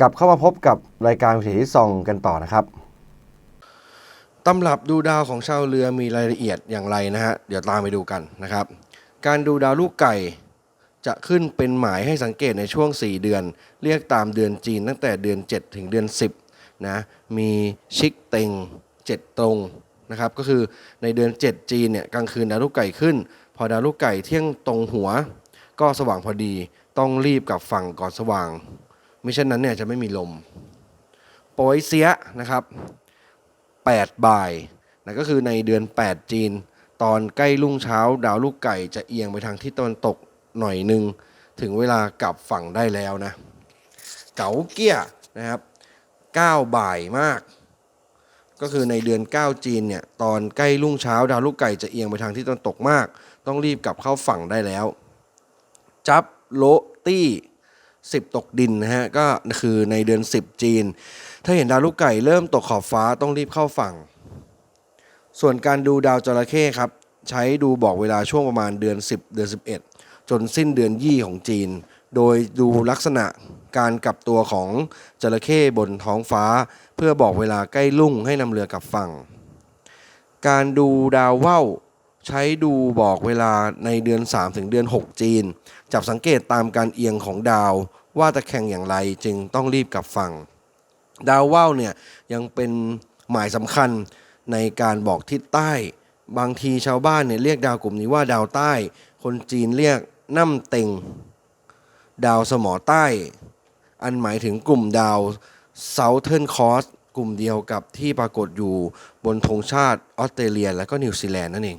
กลับเข้ามาพบกับรายการวิถีที่ซองกันต่อนะครับตำรับดูดาวของชาวเรือมีรายละเอียดอย่างไรนะฮะเดี๋ยวตามไปดูกันนะครับ การดูดาวลูกไก่จะขึ้นเป็นหมายให้สังเกตในช่วง 4 เดือน เรียกตามเดือนจีนตั้งแต่เดือน 7 ถึงเดือน 10นะมีชิกเต็ง 7 ตรงนะครับก็คือในเดือน 7 จีนเนี่ยกลางคืนดาวลูกไก่ขึ้น พอดาวลูกไก่เที่ยงตรงหัว ก็สว่างพอดีต้องรีบกลับฝั่งก่อนสว่าง ไม่เช่นนั้นเนี่ยจะไม่มีลมโปยเสียนะครับ8บ่ายนะก็คือในเดือน 8 จีน ตอนใกล้รุ่งเช้า ดาวลูกไก่จะเอียงไปทางทิศตะวันตกหน่อยหนึ่งถึงเวลากลับฝั่งได้แล้วนะ เก๋าเกี้ยนะครับ9บ่ายมาก ก็คือในเดือน 9 จีนเนี่ยตอนใกล้รุ่งเช้า ดาวลูกไก่จะเอียงไปทางทิศตะวันตกมาก ต้องรีบกลับเข้าฝั่งได้แล้ว จับโลตี้ 10 ตกดินนะฮะก็คือในเดือน 10 จีน ถ้าเห็นดาวลูกไก่เริ่มตกขอบฟ้าต้องรีบเข้าฝั่ง ส่วนการดูดาวจระเข้ครับใช้ดูบอกเวลาช่วงประมาณเดือน 10 เดือน 11 จนสิ้นเดือนยี่ของจีน โดยดูลักษณะการกลับตัวของจระเข้บนท้องฟ้า เพื่อบอกเวลาใกล้รุ่งให้นำเรือกลับฝั่ง การดูดาวว่าว ใช้ดูบอกเวลาในเดือน 3 ถึงเดือน 6 จีน จับสังเกตตามการเอียงของดาว ว่าตะแคงอย่างไรจึงต้องรีบกลับฝั่ง ดาวว่าวเนี่ยยังเป็นหมายสำคัญในการบอกทิศใต้ บางทีชาวบ้านเนี่ยเรียกดาวกลุ่มนี้ว่าดาวใต้ คนจีนเรียกน้ำเต็ง ดาวสมอใต้ อันหมายถึงกลุ่มดาว Southern Cross กลุ่มเดียวกับที่ปรากฏอยู่บนธงชาติออสเตรเลียและก็นิวซีแลนด์นั่นเอง